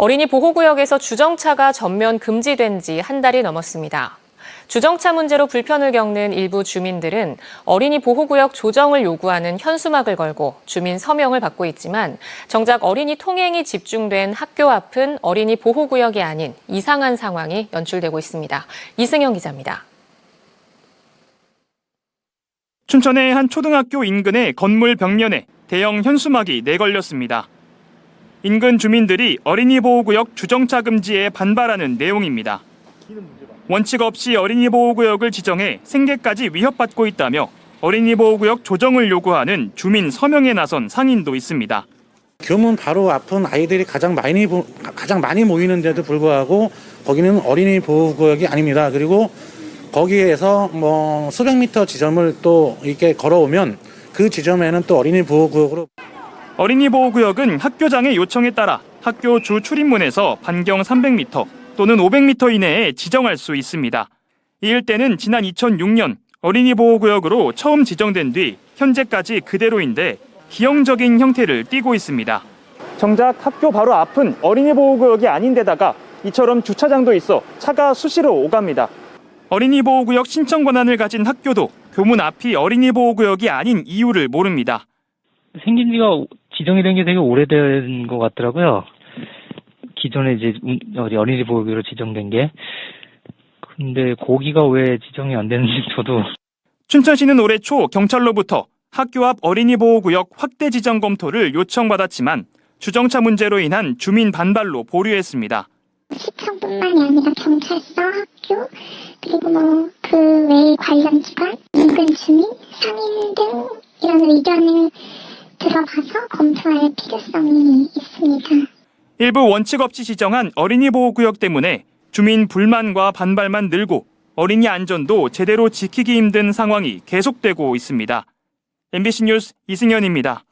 어린이 보호구역에서 주정차가 전면 금지된 지 한 달이 넘었습니다. 주정차 문제로 불편을 겪는 일부 주민들은 어린이 보호구역 조정을 요구하는 현수막을 걸고 주민 서명을 받고 있지만 정작 어린이 통행이 집중된 학교 앞은 어린이 보호구역이 아닌 이상한 상황이 연출되고 있습니다. 이승영 기자입니다. 춘천의 한 초등학교 인근의 건물 벽면에 대형 현수막이 내걸렸습니다. 인근 주민들이 어린이 보호구역 주정차 금지에 반발하는 내용입니다. 원칙 없이 어린이 보호구역을 지정해 생계까지 위협받고 있다며 어린이 보호구역 조정을 요구하는 주민 서명에 나선 상인도 있습니다. 교문 바로 앞은 아이들이 가장 많이 보- 가장 많이 모이는데도 불구하고 거기는 어린이 보호구역이 아닙니다. 그리고 거기에서 뭐 수백 미터 지점을 또 이렇게 걸어오면 그 지점에는 또 어린이 보호구역으로 어린이 보호구역은 학교장의 요청에 따라 학교 주 출입문에서 반경 300m 또는 500m 이내에 지정할 수 있습니다. 이 일대는 지난 2006년 어린이 보호구역으로 처음 지정된 뒤 현재까지 그대로인데 기형적인 형태를 띠고 있습니다. 정작 학교 바로 앞은 어린이 보호구역이 아닌데다가 이처럼 주차장도 있어 차가 수시로 오갑니다. 어린이 보호구역 신청 권한을 가진 학교도 교문 앞이 어린이 보호구역이 아닌 이유를 모릅니다. 생긴 지가 지정이 된 게 되게 오래된 것 같더라고요. 기존에 이제 운- 어디 어린이 보호구로 지정된 게. 근데 거기가 왜 지정이 안 되는지 저도 춘천시는 올해 초 경찰로부터 학교 앞 어린이 보호구역 확대 지정 검토를 요청받았지만 주정차 문제로 인한 주민 반발로 보류했습니다. 시청뿐만이 아니라 경찰서, 학교, 그리고 뭐 그 외의 관련 기관, 인근 주민, 상인 등 이런 의견을 들어봐서 검토할 필요성이 있습니다. 일부 원칙 없이 지정한 어린이 보호구역 때문에 주민 불만과 반발만 늘고 어린이 안전도 제대로 지키기 힘든 상황이 계속되고 있습니다. MBC 뉴스 이승현입니다.